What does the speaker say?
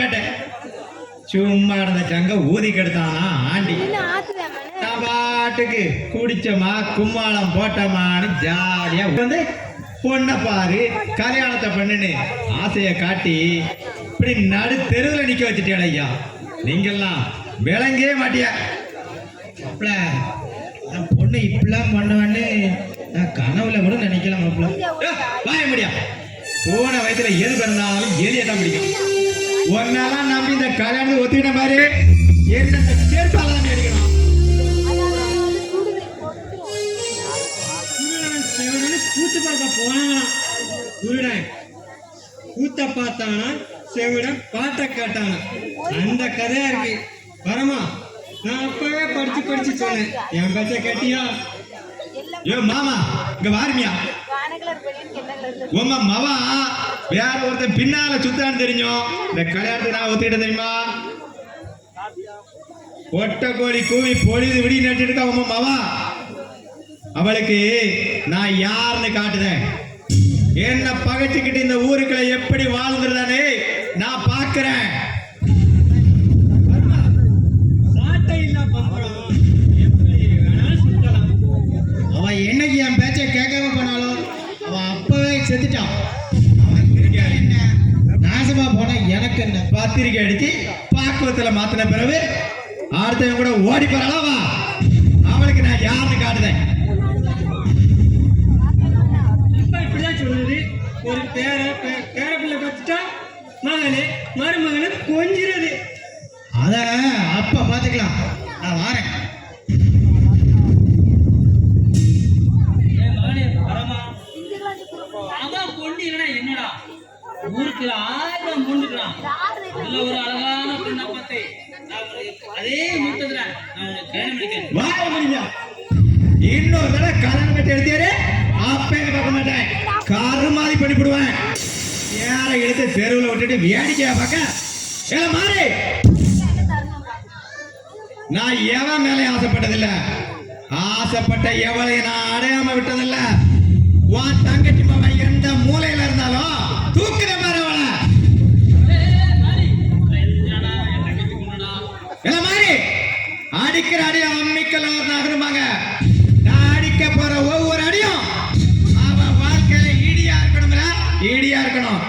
கேட்டேன். சும்மா இருந்த சங்க ஊதி கெடுத்தானா ஆண்டி? நான் பாட்டுக்கு குடிச்சோமா கும்மாளம் போட்டோமான்னு ஜாலியா வந்து பொண்ணை பாரு கல்யாணத்தை பண்ணுன்னு ஆசையை காட்டி இப்படி நடு தெருவில் நிக்க வச்சுட்டேன் ஐயா. நீங்கெல்லாம் விளங்கவே மாட்டியா? நான் பொண்ணு இப்படிலாம் பண்ணுவேன்னு நான் கனவுல கூட நினைக்கல மாப்பிள. ஏ, வாய முடியா. போன வயசுல எது பிறந்தாலும் எலியை தான் பிடிக்கும். உன்னெல்லாம் நம்பி இந்த கல்யாணத்தை ஒத்துக்கிட்ட மாதிரி என்ன சேர்ப்பால அடிக்கணும் கூத்து பார்க்க போனாங்களாம் குருடன் கூத்த பார்த்தானா? செவிடன் பாட்டை கேட்டானா? அந்த கதையா இருக்கு. வரமா நான் அப்பவே படிச்சு படிச்சு சொன்னேன். என் பேச்ச கேட்டியா? ஏ மாமா இங்க வாருமியா. உங்க மவா வேற ஒருத்தன் பின்னால சுத்தான்னு தெரியும். இந்த கல்யாணத்தை நான் ஒத்துக்கிட்ட தெரியுமா? ஒட்ட கோழி கூவி பொழுது விடி நட்டு உங்க மவா. அவளுக்கு நான் யாருன்னு காட்டுதேன். என்ன பகைச்சுக்கிட்டு இந்த ஊருக்குள்ள எப்படி வாழ்ந்துருதானே செத்துட்டான். அவன் இருக்கா என்ன நாசமா போனா எனக்கு என்ன? பத்திரிக்கை அடிச்சு பாக்குவத்துல மாத்தின பிறகு அடுத்தவன் கூட ஓடி போறாளா அவளுக்கு நான் யாருன்னு காட்டுதேன். இப்ப இப்படிதான் சொல்லுது. ஒரு பேர பே- பேர பிள்ளை பார்த்துட்டா மகனே மருமகனு கொஞ்சிறது அத அப்ப பாத்துக்கலாம். நான் வாரேன். ஊருக்குள்ள ஆயிரம் பொண்ணுக்கலாம் இதுல ஒரு அழகான பொண்ணை பார்த்து அதே முத்தத்துல நான் கல்யாணம் பண்ணிக்கிறேன். வாய முடியா இன்னொரு தடவை கல்யாணம் கட்டி எடுத்தாரு அப்பே பார்க்க மாட்டேன். காரு மாதிரி பண்ணிவிடுவேன். யாரை எடுத்து தெருவில் விட்டுட்டு வேடிக்கையா பார்க்க. ஏ மாறி. நான் எவன் மேலே ஆசைப்பட்டதில்லை? ஆசைப்பட்ட எவளையும் நான் அடையாம விட்டதில்லை. உன் தங்கச்சி மாவன் எந்த மூ என்ன மாதிரி அடிக்கிற அடி அம்மிக்கெல்லாம் நகருமாங்க நான் அடிக்க போற ஒவ்வொரு அடியும் அவன் வாழ்க்கையில ஈடியா இருக்கணும்ல? ஈடியா இருக்கணும்.